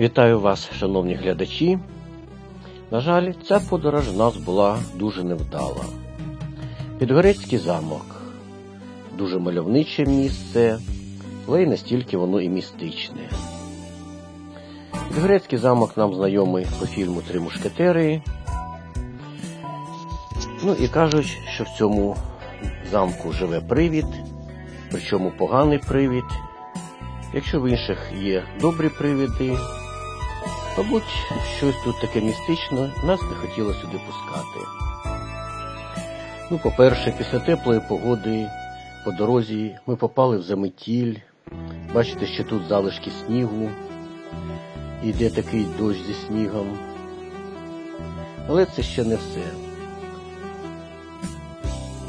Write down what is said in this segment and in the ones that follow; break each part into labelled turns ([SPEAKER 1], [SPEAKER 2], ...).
[SPEAKER 1] Вітаю вас, шановні глядачі. На жаль, ця подорож в нас була дуже невдала. Підгорецький замок дуже мальовниче місце, але й настільки воно і містичне. Підгорецький замок нам знайомий по фільму Три мушкетери. Ну і кажуть, що в цьому замку живе привід, причому поганий привід. Якщо в інших є добрі привіди, мабуть, щось тут таке містичне нас не хотіло сюди пускати. Ну, по-перше, після теплої погоди по дорозі ми попали в заметіль. Бачите, що тут залишки снігу, іде такий дощ зі снігом. Але це ще не все.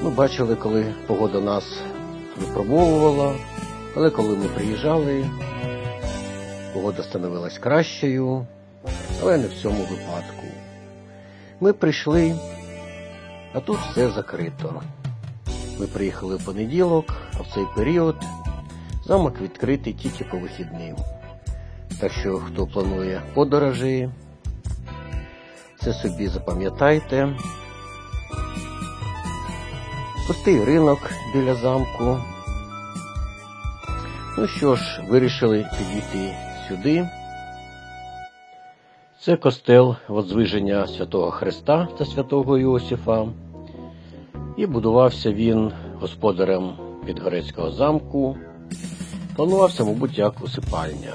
[SPEAKER 1] Ми бачили, коли погода нас випробовувала, але коли ми приїжджали, погода становилась кращою, але не в цьому випадку. Ми прийшли, а тут все закрито. Ми приїхали в понеділок, а в цей період замок відкритий тільки по вихідним. Так що, хто планує подорожі, це собі запам'ятайте. Пустий ринок біля замку. Ну що ж, вирішили підійти сюди. Це костел Возвиження Святого Христа та Святого Іосифа. І будувався він господарем Підгорецького замку. Планувався, мабуть, як усипальня.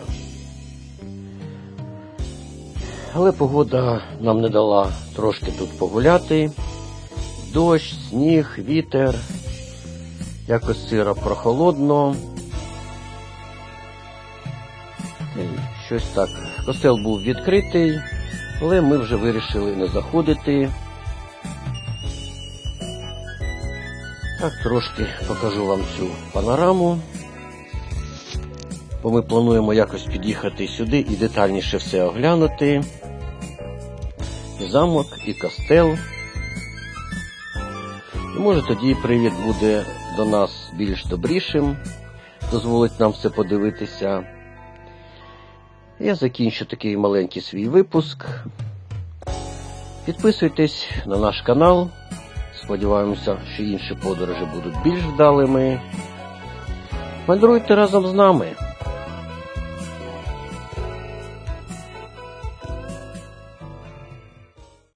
[SPEAKER 1] Але погода нам не дала трошки тут погуляти. Дощ, сніг, вітер, якось сиро прохолодно. Щось так. Костел був відкритий, але ми вже вирішили не заходити. Так, трошки покажу вам цю панораму. Бо ми плануємо якось під'їхати сюди і детальніше все оглянути. І замок, і костел. І може тоді привід буде до нас більш добрішим, дозволить нам все подивитися. Я закінчу такий маленький свій випуск. Підписуйтесь на наш канал. Сподіваємося, що інші подорожі будуть більш вдалими. Мандруйте разом з нами.